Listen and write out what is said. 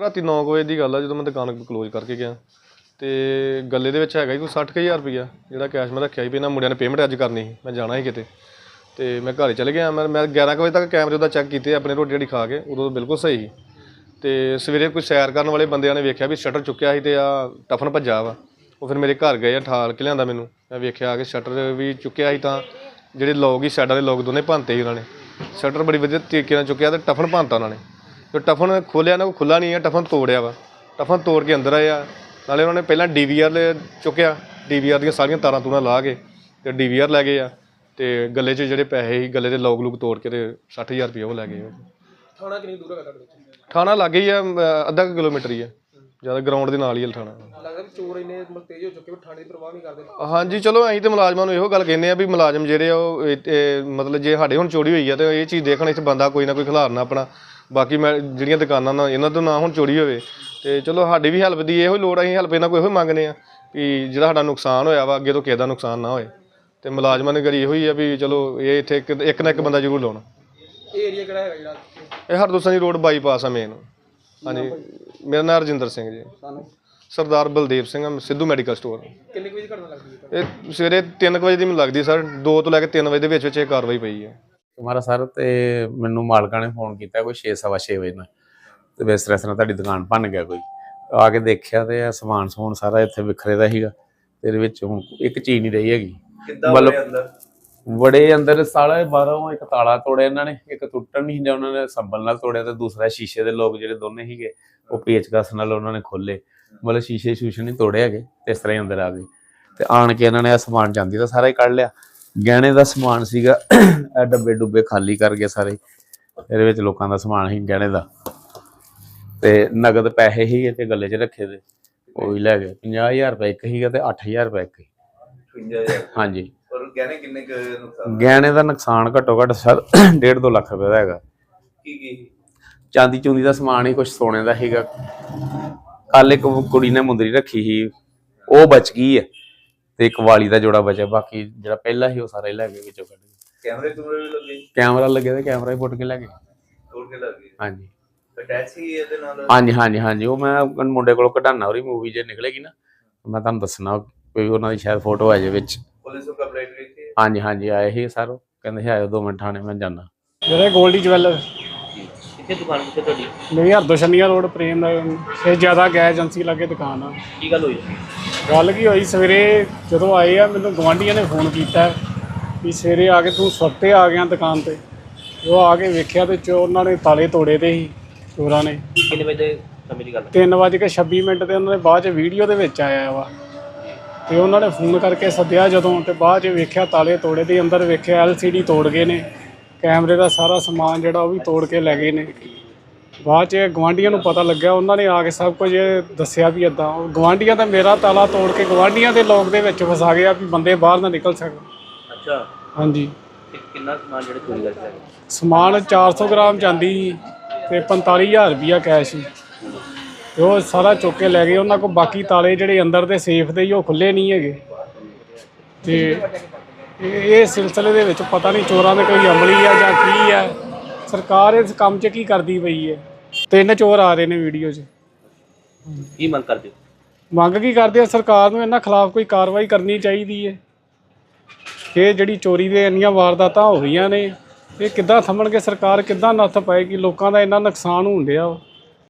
ਰਾਤੀ 9 ਵਜੇ ਦੀ ਗੱਲ ਆ, ਜਦੋਂ ਮੈਂ ਦੁਕਾਨ ਕਲੋਜ਼ ਕਰਕੇ ਗਿਆ। ਤੇ ਗੱਲੇ ਦੇ ਵਿੱਚ ਹੈਗਾ ਸੀ ਕੋਈ 60000 ਰੁਪਇਆ ਜਿਹੜਾ ਕੈਸ਼ ਮੈਂ ਰੱਖਿਆ ਸੀ ਵੀ ਇਹਨਾਂ ਮੁੰਡਿਆਂ ਨੇ ਪੇਮੈਂਟ ਅੱਜ ਕਰਨੀ ਸੀ, ਮੈਂ ਜਾਣਾ ਸੀ ਕਿਤੇ। ਤੇ ਮੈਂ ਘਰ ਚਲੇ ਗਿਆ, ਮੈਂ ਮੈਂ 11 ਕੁ ਵਜੇ ਤੱਕ ਕੈਮਰੇ ਉਹਦਾ ਚੈੱਕ ਕੀਤੇ, ਆਪਣੇ ਰੋਟੀ ਜਿਹੜੀ ਖਾ ਕੇ, ਉਦੋਂ ਬਿਲਕੁਲ ਸਹੀ ਸੀ। ਤੇ ਸਵੇਰੇ ਕੋਈ ਸੈਰ ਕਰਨ ਵਾਲੇ ਬੰਦਿਆਂ ਨੇ ਵੇਖਿਆ ਵੀ ਸ਼ਟਰ ਚੁੱਕਿਆ ਸੀ ਤੇ ਆ ਟਫਨ ਭੱਜਾ ਵਾ। ਉਹ ਫਿਰ ਮੇਰੇ ਘਰ ਗਏ ਆ, ਠਾਲ ਕੇ ਲਿਆਂਦਾ ਮੈਨੂੰ। ਮੈਂ ਵੇਖਿਆ ਕਿ ਸ਼ਟਰ ਵੀ ਚੁੱਕਿਆ ਸੀ ਤਾਂ ਜਿਹੜੇ ਲੋਕ ਹੀ ਸਾਈਡਾਂ ਦੇ ਲੋਕ ਦੋਨੇ ਭੰਨਤੇ ਸੀ ਉਹਨਾਂ ਨੇ। ਸ਼ਟਰ ਬੜੀ ਵਧੀਆ ਤਰੀਕੇ ਨਾਲ ਚੁੱਕਿਆ ਤੇ ਟਫਨ ਭੰਨਤਾ ਉਹਨਾਂ ਨੇ। ਤੇ ਟਫਨ ਖੋਲਿਆ ਨਾ ਉਹ ਖੁੱਲਾ ਨਹੀਂ ਹੈ ਟਫਨ ਤੋੜਿਆ ਵਾ। ਟਫਨ ਤੋੜ ਕੇ ਅੰਦਰ ਆਇਆ ਨਾਲੇ ਉਹਨਾਂ ਨੇ ਪਹਿਲਾਂ ਡੀਵੀਆਰ ਚੁੱਕਿਆ। ਡੀਵੀਆਰ ਦੀਆਂ ਸਾਰੀਆਂ ਤਾਰਾਂ ਤੂਰਾਂ ਲਾ ਕੇ ਤੇ ਡੀਵੀਆਰ ਲੈ ਗਏ ਆ। ਤੇ ਗੱਲੇ 'ਚ ਜਿਹੜੇ ਪੈਸੇ ਸੀ ਗੱਲੇ ਦੇ ਲੋਕ ਲੂਕ ਤੋੜ ਕੇ ਤੇ 60000 ਰੁਪਏ ਉਹ ਲੈ ਗਏ ਥਾਣਾ ਕਿੰਨੀ ਦੂਰ ਹੈਗਾ ਤੁਹਾਡੇ ਤੋਂ ਥਾਣਾ ਲੱਗੇ ਹੀ ਆ ਅਮ, ਅੱਧਾ ਕੁ ਕਿਲੋਮੀਟਰ ਹੀ ਆ। ਜ਼ਿਆਦਾ ਗਰਾਊਂਡ ਦੇ ਨਾਲ ਹੀ ਆ ਥਾਣਾ। ਲੱਗਦਾ ਵੀ ਚੋਰ ਇੰਨੇ ਮਤਲਬ ਤੇਜ਼ ਹੋ ਚੁੱਕੇ ਵੀ ਥਾਣੇ ਦੀ ਪਰਵਾਹ ਨਹੀਂ ਕਰਦੇ। ਹਾਂਜੀ ਚਲੋ ਅਸੀਂ ਤੇ ਮੁਲਾਜ਼ਮਾਂ ਨੂੰ ਇਹੋ ਗੱਲ ਕਹਿੰਦੇ ਆ ਵੀ ਮੁਲਾਜ਼ਮ ਜਿਹੜੇ ਆ ਉਹ ਇਹ- ਇਹ ਮਤਲਬ ਜੇ ਸਾਡੇ ਹੁਣ ਚੋਰੀ ਹੋਈ ਆ ਤੇ ਇਹ ਚੀਜ਼ ਦੇਖਣ ਇੱਥੇ ਬੰਦਾ ਕੋਈ ਨਾ ਕੋਈ ਖਿਲਾਰਨਾ ਆਪਣਾ। ਬਾਕੀ ਮੈਂ ਜਿਹੜੀਆਂ ਦੁਕਾਨਾਂ ਨਾ ਇਹਨਾਂ ਤੋਂ ਨਾ ਹੁਣ ਚੋਰੀ ਹੋਵੇ। ਤੇ ਚਲੋ ਸਾਡੀ ਵੀ ਹੈਲਪ ਦੀ ਇਹੋ ਹੀ ਲੋੜ ਆ, ਅਸੀਂ ਹੈਲਪ ਇਹਨਾਂ ਕੋਈ ਇਹੋ ਹੀ ਮੰਗਦੇ ਆ ਵੀ ਜਿਹੜਾ ਸਾਡਾ ਨੁਕਸਾਨ ਹੋਇਆ ਵਾ ਅੱਗੇ ਤੋਂ ਕਿਸੇ ਦਾ ਨੁਕਸਾਨ ਨਾ ਹੋਏ। ਤੇ ਮੁਲਾਜ਼ਮਾਂ ਨੇ ਗਰੀ ਇਹੋ ਹੀ ਆ ਵੀ ਚਲੋ ਇਹ ਇੱਥੇ ਇੱਕ ਇੱਕ ਨਾ ਇੱਕ ਬੰਦਾ ਜ਼ਰੂਰ ਲਾਉਣਾ। ਇਹ ਏਰੀਆ ਕਿਹੜਾ ਹੈਗਾ ਜਿਹੜਾ ਇਹ ਹਰਦੋਸਾਂ ਦੀ ਰੋਡ ਬਾਈਪਾਸ ਆ ਮੇਨ ਹਾਂਜੀ। ਮੇਰਾ ਨਾਮ ਰਜਿੰਦਰ ਸਿੰਘ ਜੀ। ਸਾਨੂੰ? ਸਰਦਾਰ ਬਲਦੇਵ ਸਿੰਘ ਆ, ਸਿੱਧੂ ਮੈਡੀਕਲ ਸਟੋਰ। ਕਿੰਨੇ ਕੁ ਵਜੇ ਘਟਨਾ ਲੱਗਦੀ ਹੈ? ਇਹ ਸਵੇਰੇ 3 ਵਜੇ ਦੀ ਮੈਨੂੰ ਲੱਗਦੀ ਸਰ। 2 ਤੋਂ ਲੈ ਕੇ 3 ਵਜੇ ਦੇ ਵਿੱਚ ਵਿੱਚ ਇਹ ਕਾਰਵਾਈ ਪਈ ਹੈ। ਤੁਹਾਡਾ ਸਰ ਤੇ ਮੈਨੂੰ ਮਾਲਕਾਂ ਨੇ ਫੋਨ ਕੀਤਾ ਕੋਈ 6:30 ਵਜੇ ਨਾਲ। ਤੇ ਵੀ ਇਸ ਤਰ੍ਹਾਂ ਤੁਹਾਡੀ ਦੁਕਾਨ ਭੰਨ ਗਿਆ ਕੋਈ। ਆ ਕੇ ਦੇਖਿਆ ਤੇ ਇਹ ਸਮਾਨ ਸਮੂਨ ਸਾਰਾ ਇੱਥੇ ਵਿਖਰੇ ਦਾ ਸੀਗਾ। ਤੇ ਇਹਦੇ ਵਿੱਚ ਹੁਣ ਇੱਕ ਚੀਜ਼ ਨਹੀਂ ਰਹੀ ਹੈਗੀ। ਕਿੱਦਾਂ ਮਤਲਬ- ਬੜੇ ਅੰਦਰ? ਬੜੇ ਅੰਦਰ ਸਾਲਾ ਬਾਹਰੋਂ ਇੱਕ ਤਾਲਾ ਤੋੜਿਆ ਇਹਨਾਂ ਨੇ ਇੱਕ ਟੁੱਟਣ ਨਹੀਂ ਜਾਂ ਉਹਨਾਂ ਨੇ ਸੰਭਲ ਨਾਲ ਤੋੜਿਆ ਤੇ ਦੂਸਰਾ ਸ਼ੀਸ਼ੇ ਦੇ ਲੋਕ ਜਿਹੜੇ ਦੋਨੇ ਸੀਗੇ ਉਹ ਪੇਚਕਸ ਨਾਲ ਉਹਨਾਂ ਨੇ ਖੋਲੇ ਮਤਲਬ ਸ਼ੀਸ਼ੇ ਸ਼ੂਸ਼ੇ ਨਹੀਂ ਤੋੜੇ ਹੈਗੇ ਤੇ ਇਸ ਤਰ੍ਹਾਂ ਹੀ ਅੰਦਰ ਆ ਗਏ। ਤੇ ਆਣ ਕੇ ਇਹਨਾਂ ਨੇ ਇਹ ਸਮਾਨ ਚਾਂਦੀ ਦਾ ਸਾਰਾ ਹੀ ਕੱਢ ਲਿਆ। ਗਹਿਣੇ ਦਾ ਸਮਾਨ ਸੀਗਾ ਇਹ ਡੱਬੇ ਡੁੱਬੇ ਖਾਲੀ ਕਰ ਗਏ ਸਾਰੇ। ਇਹਦੇ ਵਿੱਚ ਲੋਕਾਂ ਦਾ ਸਮਾਨ ਸੀ ਗਹਿਣੇ ਦਾ। ਤੇ ਨਗਦ ਪੈਸੇ ਹੀ ਤੇ ਗੱਲੇ 'ਚ ਰੱਖੇ ਦੇ। ਉਹ ਵੀ ਲੈ ਗਏ। 50000 ਰੁਪਏ ਇੱਕ ਸੀਗਾ ਤੇ 8000 ਰੁਪਏ ਇੱਕ ਸੀ। 55000 ਹਾਂਜੀ। ਔਰ ਗਹਿਣੇ ਕਿੰਨੇ ਕੁ ਨੁਕਸਾਨ? ਗਹਿਣੇ ਦਾ ਨੁਕਸਾਨ ਘੱਟੋ ਘੱਟ ਸਰ 1.5 2 ਲੱਖ ਰੁਪਏ ਦਾ ਹੈਗਾ। ਕੀ ਕੀ? ਚਾਂਦੀ ਚੁੰਦੀ ਦਾ ਸਮਾਨ ਹੀ ਕੁਝ ਸੋਨੇ ਦਾ ਸੀਗਾ। ਕੱਲ ਇੱਕ ਕੁੜੀ ਨੇ ਮੁੰਦਰੀ ਰੱਖੀ ਸੀ। ਉਹ ਬਚ ਗਈ ਹੈ। ਤੇ ਇੱਕ ਵਾਲੀ ਦਾ ਜੋੜਾ ਬਚਿਆ ਬਾਕੀ ਜਿਹੜਾ ਪਹਿਲਾ ਸੀ ਉਹ ਸਾਰਾ ਹੀ ਲੈ ਗਏ ਵਿੱਚੋਂ ਕੱਢ ਕੇ। ਕੈਮਰੇ ਕੁਮਰੇ ਵੀ ਲੱਗੇ? ਕੈਮਰਾ ਲੱਗੇ ਤੇ ਕੈਮਰਾ ਹੀ ਪੁੱਟ ਕੇ ਲੈ ਗਏ। ਤੋੜ ਕੇ ਲੱਗੇ। ਹਾਂਜੀ। ਅਟੈਚ ਇਹਦੇ ਨਾਲ? ਹਾਂਜੀ ਹਾਂਜੀ ਹਾਂਜੀ ਉਹ ਮੈਂ ਮੁੰਡੇ ਕੋਲੋਂ ਕਢਾਣਾ ਉਹਦੀ ਮੂਵੀ ਜੇ ਨਿਕਲੇਗੀ ਨਾ ਮੈਂ ਤੁਹਾਨੂੰ ਦੱਸਣਾ ਕੋਈ ਉਹਨਾਂ ਦੀ ਸ਼ਾਇਦ ਫੋਟੋ ਆ ਜਾਵੇ ਵਿੱਚ। ਪੁਲਿਸ ਨੂੰ ਕੰਪਲੇਂਟ ਕੀਤੀ ਹਾਂਜੀ ਹਾਂਜੀ ਆਏ ਸੀ ਸਰ ਕਹਿੰਦੇ ਸੀ ਆਇਓ 2 ਮਿੰਟ ਥਾਣੇ ਮੈਂ ਜਾਣਾ। ਜਿਹੜੇ ਗੋਲਡੀ ਜਵੈਲਰ ਕਿੱਥੇ ਦੁਕਾਨ ਕਿੱਥੇ ਤੁਹਾਡੀ? ਮੇਰੀ ਹਰਦੋਸ਼ਨੀਆ ਰੋਡ ਪ੍ਰੇਮ ਇਹ ਜ਼ਿਆਦਾ ਗੈਸ ਏਜੰਸੀ ਲੱਗੇ ਦੁਕਾਨ ਆ। ਕੀ ਗੱਲ ਹੋਈ? ਗੱਲ ਕੀ ਹੋਈ? ਸਵੇਰੇ ਜਦੋਂ ਆਏ ਆ ਮੈਨੂੰ ਗਵਾਂਢੀਆਂ ਨੇ ਫੋਨ ਕੀਤਾ ਵੀ ਸਵੇਰੇ ਆ ਕੇ ਤੂੰ ਸੁੱਤੇ ਆ ਗਿਆ ਦੁਕਾਨ ਤੇ। ਉਹ ਆ ਕੇ ਵੇਖਿਆ ਤੇ ਚੋਰ ਉਹਨਾਂ ਨੇ ਤਾਲੇ ਤੋੜੇ ਤੇ ਸੀ ਚੋਰਾਂ ਨੇ। ਕਿੰਨੇ ਵਜੇ ਦੇ ਸਮੇਂ ਦੀ ਗੱਲ 3:26 ਮਿੰਟ ਤੇ ਉਹਨਾਂ ਦੇ ਬਾਅਦ ਚ ਵੀਡੀਓ ਦੇ ਵਿੱਚ ਆਇਆ ਵਾ। ਤੇ ਉਹਨਾਂ ਨੇ ਫੋਨ ਕਰਕੇ ਸੱਦਿਆ ਜਦੋਂ ਤੇ ਬਾਅਦ ਚ ਵੇਖਿਆ ਤਾਲੇ ਤੋੜੇ ਤੇ ਅੰਦਰ ਵੇਖਿਆ LCD ਤੋੜ ਗਏ ਨੇ। ਕੈਮਰੇ ਦਾ ਸਾਰਾ ਸਮਾਨ ਜਿਹੜਾ ਉਹ ਵੀ ਤੋੜ ਕੇ ਲੈ ਗਏ ਨੇ। ਬਾਅਦ ਚ ਗਵਾਂਢੀਆਂ ਨੂੰ ਪਤਾ ਲੱਗਿਆ ਉਹਨਾਂ ਨੇ ਆ ਕੇ ਸਭ ਕੁਝ ਦੱਸਿਆ ਵੀ ਇਦਾਂ ਗਵਾਂਢੀਆਂ ਤਾਂ ਮੇਰਾ ਤਾਲਾ ਤੋੜ ਕੇ ਗਵਾਂਢੀਆਂ ਦੇ ਲੋਕ ਦੇ ਵਿੱਚ ਫਸਾ ਗਿਆ ਵੀ ਬੰਦੇ ਬਾਹਰ ਨਾ ਨਿਕਲ ਸਕਣ। ਅੱਛਾ। ਹਾਂਜੀ। ਤੇ ਕਿੰਨਾ ਸਮਾਨ ਜਿਹੜੇ ਚੋਰੀ ਹੈ ਸਮਾਨ 400 ਗ੍ਰਾਮ ਚਾਂਦੀ ਸੀ ਤੇ 45000 ਰੁਪਿਆ ਕੈਸ਼ ਸੀ। ਤੇ ਉਹ ਸਾਰਾ ਚੁੱਕ ਕੇ ਲੈ ਗਏ ਉਹਨਾਂ ਕੋਲ ਬਾਕੀ ਤਾਲੇ ਜਿਹੜੇ ਅੰਦਰ ਦੇ ਸੇਫ ਦੇ ਸੀ ਉਹ ਖੁੱਲੇ ਨਹੀਂ ਹੈਗੇ। ਤੇ ਇਹ ਇਹ ਸਿਲਸਿਲੇ ਦੇ ਵਿੱਚ ਪਤਾ ਨਹੀਂ ਚੋਰਾਂ ਦੇ ਕੋਈ ਅਮਲੀ ਆ ਜਾਂ ਕੀ ਆ। ਸਰਕਾਰ ਇਸ ਕੰਮ 'ਚ ਕੀ ਕਰਦੀ ਪਈ ਹੈ? ਤਿੰਨ ਚੋਰ ਆ ਰਹੇ ਨੇ ਵੀਡੀਓ 'ਚ। ਕੀ ਮੰਗ ਕਰਦੇ ਹੋ? ਮੰਗ ਕੀ ਕਰਦੇ ਆ? ਸਰਕਾਰ ਨੂੰ ਇਹਨਾਂ ਖਿਲਾਫ ਕੋਈ ਕਾਰਵਾਈ ਕਰਨੀ ਚਾਹੀਦੀ ਹੈ ਇਹ ਜਿਹੜੀ ਚੋਰੀ ਦੇ ਇੰਨੀਆਂ ਵਾਰਦਾਤਾਂ ਹੋ ਰਹੀਆਂ ਨੇ ਇਹ ਕਿੱਦਾਂ ਥੰਮਣਗੇ ਸਰਕਾਰ? ਕਿੱਦਾਂ ਨੱਥ ਪਾਏਗੀ? ਲੋਕਾਂ ਦਾ ਇੰਨਾ ਨੁਕਸਾਨ ਹੋਣ ਡਿਆ ਵਾ।